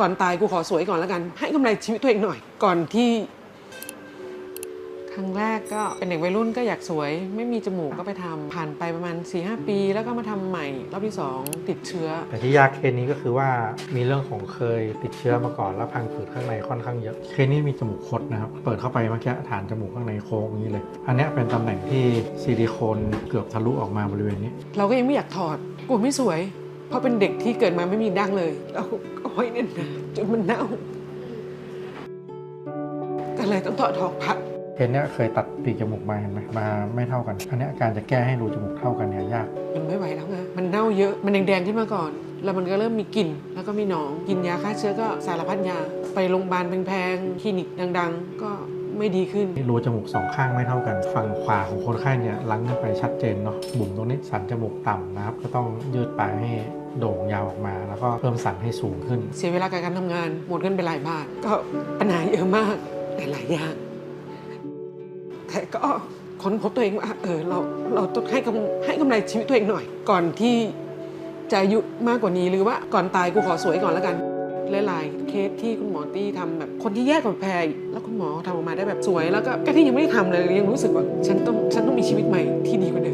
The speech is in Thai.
ก่อนตายกูขอสวยก่อนแล้วกัน ให้กำไรชีวิตตัวเองหน่อย ก่อนที่ ครั้งแรกก็เป็นเด็กวัยรุ่นก็อยากสวย ไม่มีจมูกก็ไปทำผ่านไปประมาณ4ีหปี แล้วก็มาทำใหม่ รอบที่ 2 ติดเชื้อ แต่ที่ยากเคสนี้ก็คือว่ามีเรื่องของเคยติดเชื้อมาก่อนแล้วพังผืดข้างในค่อนข้างเยอะเคสนี้มีจมูกคดนะครับ เปิดเข้าไปเมื่อกี้ฐานจมูกข้างในโค้งอย่างนี้เลย อันเนี้ยเป็นตำแหน่งที่ซิลิโคนเกือบทะลุออกมาบริเวณนี้ เราก็ยังไม่อยากถอดกลัวไม่สวย เพราะเป็นเด็กที่เกิดมาไม่มีดั้งเลยเราเอา ไว้เนี่ยนะจนมันเน่า ก็เลยต้องถอดทองพักเคสเนี้ยเคยตัดปีกจมูกมาเห็นไหมมาไม่เท่ากันอันเนี้ยการจะแก้ให้รูจมูกเท่ากันเนี่ยยาก มันไม่ไหวแล้วไงมันเน่าเยอะมันแดงๆขึ้นมาก่อน แล้วมันก็เริ่มมีกลิ่นแล้วก็มีหนองกินยาฆ่าเชื้อก็สารพัดยาไปโรงพยาบาลแพงๆคลินิกดัง ๆ ก็ไม่ดีขึ้นรูจมูกสองข้างไม่เท่ากัน ฝั่งขวาของคนไข้เนี่ยลังขึ้นไปชัดเจนเนาะบุ๋มตรงนี้สันจมูกต่ำนะครับ ก็ต้องยืดปลายให้ โด่งยาวออกมา แล้วก็เพิ่มสันให้สูงขึ้น เสียเวลากับการทำงานหมดเงินไปหลายบาท ก็ปัญหาเยอะมากแต่หลายอย่าง แต่ก็ค้นพบตัวเองว่าเออเราเราต้องให้กำให้กำไรชีวิตตัวเองหน่อย ก่อนที่จะอายุมากกว่านี้หรือว่าก่อนตายกูขอสวยก่อนแล้วกันหลายๆเคสที่คุณหมอตี้ทำแบบคนที่แย่กว่าแพรแล้วคุณหมอทำออกมาได้แบบสวย แล้วก็ก็ที่ยังไม่ได้ทำเลยยังรู้สึกว่าฉันต้องฉันต้องมีชีวิตใหม่ที่ดีกว่าเดิม